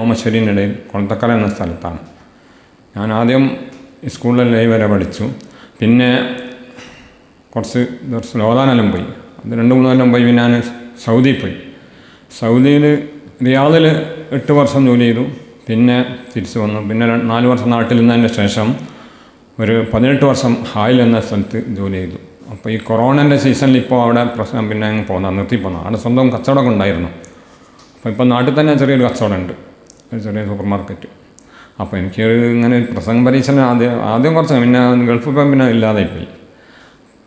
ഓമശ്ശേരിനിടയിൽ കൊളത്തക്കല എന്ന സ്ഥലത്താണ്. ഞാൻ ആദ്യം സ്കൂളിൽ ലൈവ് വരെ പഠിച്ചു. പിന്നെ കുറച്ച് ലോതാനെല്ലാം പോയി. അത് രണ്ട് മൂന്ന് കൊല്ലം പോയി. പിന്നെ ഞാൻ സൗദിയിൽ പോയി. സൗദിയിൽ റിയാദിൽ എട്ട് വർഷം ജോലി ചെയ്തു. പിന്നെ തിരിച്ചു വന്നു. പിന്നെ നാല് വർഷം നാട്ടിൽ നിന്നതിന് ശേഷം ഒരു പതിനെട്ട് വർഷം ഹായിൽ എന്ന സ്ഥലത്ത് ജോലി ചെയ്തു. അപ്പോൾ ഈ കൊറോണന്റെ സീസണിൽ ഇപ്പോൾ അവിടെ പ്രശ്നം പിന്നെ അങ്ങ് പോകുന്ന നിർത്തി പോകുന്ന അവിടെ സ്വന്തം കച്ചവടമൊക്കെ ഉണ്ടായിരുന്നു. അപ്പോൾ ഇപ്പോൾ നാട്ടിൽ തന്നെ ചെറിയൊരു കച്ചവടമുണ്ട് ഒരു ചെറിയ സൂപ്പർ മാർക്കറ്റ്. അപ്പോൾ എനിക്ക് ഇങ്ങനെ പ്രസംഗ പരീക്ഷണം ആദ്യം ആദ്യം കുറച്ച് പിന്നെ ഗൾഫ് പോയി പിന്നെ ഇല്ലാതായിപ്പോയി.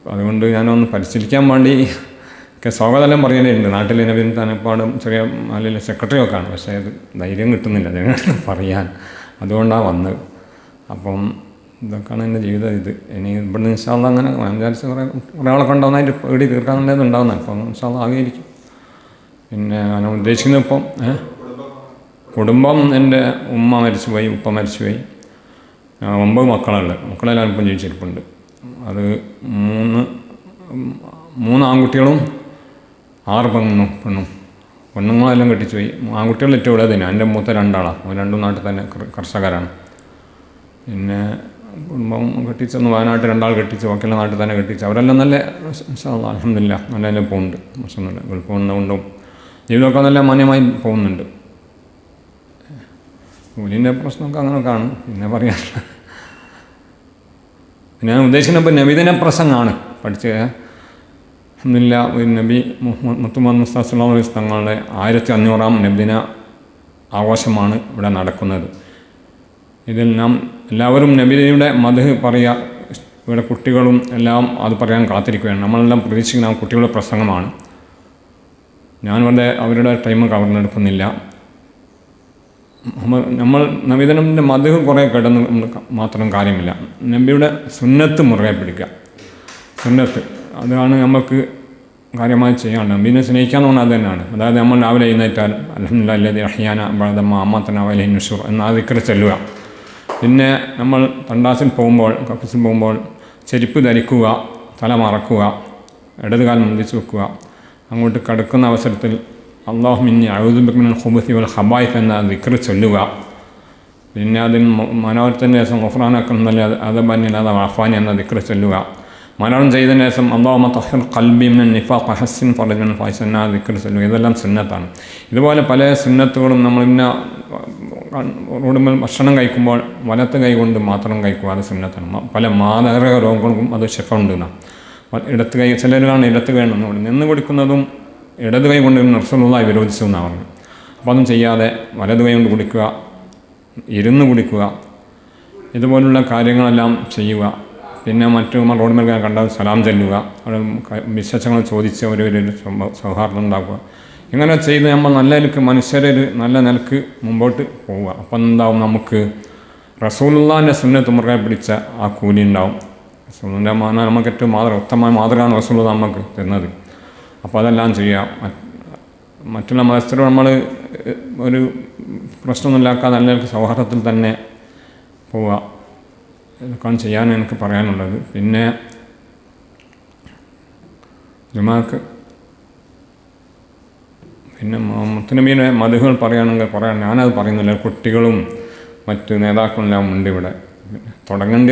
അതുകൊണ്ട് ഞാനൊന്ന് പരിശീലിക്കാൻ വേണ്ടി ഒക്കെ സ്വാഗതം പറയാനുണ്ട് നാട്ടിൽ എന്നെ പിന്നെ തനപ്പാടും ചെറിയ അല്ലെങ്കിൽ സെക്രട്ടറി ഒക്കെ ആണ് പക്ഷേ അത് ധൈര്യം കിട്ടുന്നില്ല ജനങ്ങൾക്ക് പറയാൻ. അതുകൊണ്ടാണ് വന്നത്. അപ്പം ഇതൊക്കെയാണ് എന്റെ ജീവിതം ഇത്. ഇനി ഇവിടുന്ന് ഇൻഷാല്ല അങ്ങനെ ഞാൻ വിചാരിച്ച കുറേ കുറേ ആളൊക്കെ ഉണ്ടാവുന്നതിന്റെ പേടി തീർക്കാൻ ഉണ്ടാവുന്നത് അപ്പം ഇൻഷാല്ല ആകെയിരിക്കും പിന്നെ ഞാൻ ഉദ്ദേശിക്കുന്നത് ഇപ്പം ഏഹ്? കുടുംബം എന്റെ ഉമ്മ മരിച്ചുപോയി ഉപ്പ മരിച്ചുപോയി. ഒമ്പത് മക്കളുണ്ട്. മക്കളെല്ലാവരും ഇപ്പം ജീവിച്ചിരിപ്പുണ്ട്. അത് മൂന്ന് മൂന്ന് ആൺകുട്ടികളും ആറ് പെണ്ണും പെണ്ണും. പെണ്ണുങ്ങളെല്ലാം കെട്ടിച്ചുപോയി. ആൺകുട്ടികൾ ഏറ്റവും ഇവിടെ തന്നെ. എന്റെ മൂത്ത രണ്ടാളാണ് രണ്ടും നാട്ടിൽ തന്നെ കർഷകരാണ്. പിന്നെ കുടുംബം കെട്ടിച്ചൊന്ന് വയനാട്ടിൽ രണ്ടാൾ കെട്ടിച്ച് ബാക്കിയുള്ള നാട്ടിൽ തന്നെ കെട്ടിച്ച്. അവരെല്ലാം നല്ല അലഹമില്ല നല്ല നല്ല പോകുന്നുണ്ട് പ്രശ്നമൊന്നുമില്ല ഗൾഫ് പോകുന്നതുകൊണ്ടും ജീവിതമൊക്കെ നല്ല മാന്യമായി പോകുന്നുണ്ട്. കൂലിന്റെ പ്രശ്നമൊക്കെ അങ്ങനെ കാണും. പിന്നെ പറയാൻ ഞാൻ ഉദ്ദേശിക്കുന്നത് ഇപ്പോൾ നബിദിന പ്രസംഗമാണ്. പഠിച്ച ഒരു നബി മുത്തുമദ് മുസ്താസ്ലാം തങ്ങളുടെ ആയിരത്തി അഞ്ഞൂറാം നബിദിന ആഘോഷമാണ് ഇവിടെ നടക്കുന്നത്. ഇതിൽ നാം എല്ലാവരും നബിദിനയുടെ മധു പറയുക ഇവിടെ കുട്ടികളും എല്ലാം അത് പറയാൻ കാത്തിരിക്കുകയാണ്. നമ്മളെല്ലാം പ്രതീക്ഷിക്കുന്ന ആ കുട്ടികളുടെ പ്രസംഗമാണ്. ഞാൻ ഇവിടെ അവരുടെ ടൈം കവർന്നെടുക്കുന്നില്ല. നമ്മൾ നബിതനത്തിന്റെ മധു കുറേ കിടന്ന് നമ്മൾ മാത്രം കാര്യമില്ല. നബിയുടെ സുന്നത്ത് മുറുകെ പിടിക്കുക. സുന്നത്ത്. അതാണ് നമുക്ക് കാര്യമായി ചെയ്യാൻ നബീനെ സ്നേഹിക്കാന്ന് പറഞ്ഞാൽ അത് തന്നെയാണ്. അതായത് നമ്മൾ രാവിലെ എഴുന്നേറ്റാൽ അലഹമില്ല അഹിയാന ബഴതമ്മ അമ്മത്തന വലി നുഷൂർ എന്ന ദിക്കറ് ചെല്ലുക. പിന്നെ നമ്മൾ തണ്ടാസിൽ പോകുമ്പോൾ കക്കൂസിൽ പോകുമ്പോൾ ചെരുപ്പ് ധരിക്കുക തല മറക്കുക ഇടതുകാലം മുന്തിച്ച് വെക്കുക അങ്ങോട്ട് കടക്കുന്ന അവസരത്തിൽ അള്ളാഹു മിന്നി അഴുതുബിക്കുന്ന ഹുബസി വൽ ഹബായിഫ് എന്ന ദിക്കറ് ചൊല്ലുക. പിന്നെ അതിന് മനോരത്തിന്റെ ശേഷം അത് നല്ല അതബന്നില്ലാതെ വഫാനി എന്ന ദിക്കറ് ചൊല്ലുക. മരണം ചെയ്തതിന് ശേഷം അള്ളാഹു തഹിർ കൽബിമിൻ നിഫാഖ് ഹസിൻ ഫറജൻ ഫൈസ് എന്ന ദിക്കറ് ചൊല്ലുക. ഇതെല്ലാം സുന്നത്താണ്. ഇതുപോലെ പല സുന്നത്തുകളും നമ്മൾ ഇന്ന റോഡുമ്പോൾ ഭക്ഷണം കഴിക്കുമ്പോൾ വലത്ത് കൈ കൊണ്ട് മാത്രം കഴിക്കുക അത് സുന്നത്താണ്. പല മാതക രോഗങ്ങൾക്കും അത് ഷെഫുണ്ട് എന്നാണ് ഇടത്ത് കൈ ചിലരാണ് ഇടത്ത് കൈ എന്ന് നിന്ന് കുടിക്കുന്നതും ഇടത് കൈ കൊണ്ട് നർസലുള്ളതായി വിരോധിച്ചു എന്നാണ് പറഞ്ഞത്. അപ്പോൾ അതും ചെയ്യാതെ വലത് കൈ കൊണ്ട് കുടിക്കുക ഇരുന്ന് കുടിക്കുക ഇതുപോലുള്ള കാര്യങ്ങളെല്ലാം ചെയ്യുക പിന്നെ മറ്റു റോഡ് മേൽ കണ്ടാൽ സലാം ചെല്ലുക അവിടെ വിശേഷങ്ങൾ ചോദിച്ച് അവരൊരു സൗഹാർദ്ദം ഉണ്ടാക്കുക. ഇങ്ങനെ ചെയ്ത് നമ്മൾ നല്ല നിലയ്ക്ക് മനുഷ്യരെ ഒരു നല്ല നിലയ്ക്ക് മുമ്പോട്ട് പോവുക. അപ്പം എന്താവും നമുക്ക് റസൂലുള്ളാന്റെ സുന്നത്ത് മുറുകെ പിടിച്ച ആ കൂലി ഉണ്ടാവും. റസൂലിന്റെ മാന നമുക്ക് ഏറ്റവും മാതൃ ഉത്തമമായ മാതൃകയാണ് റസൂൽ നമുക്ക് തരുന്നത്. അപ്പോൾ അതെല്ലാം ചെയ്യാം. മറ്റുള്ള മതസ്ഥരോട് നമ്മൾ ഒരു പ്രശ്നമൊന്നുമില്ലാക്കാതെ നല്ല സൗഹാർദ്ദത്തിൽ തന്നെ പോവുക ഇതൊക്കെയാണ് ചെയ്യാൻ എനിക്ക് പറയാനുള്ളത്. പിന്നെ ജുമാക്ക് പിന്നെ മുത്തനബീന്റെ മധുകൾ പറയുകയാണെങ്കിൽ പറയാം. ഞാനത് പറയുന്നില്ല. കുട്ടികളും മറ്റ് നേതാക്കളെല്ലാം ഉണ്ട് ഇവിടെ. തുടങ്ങേണ്ട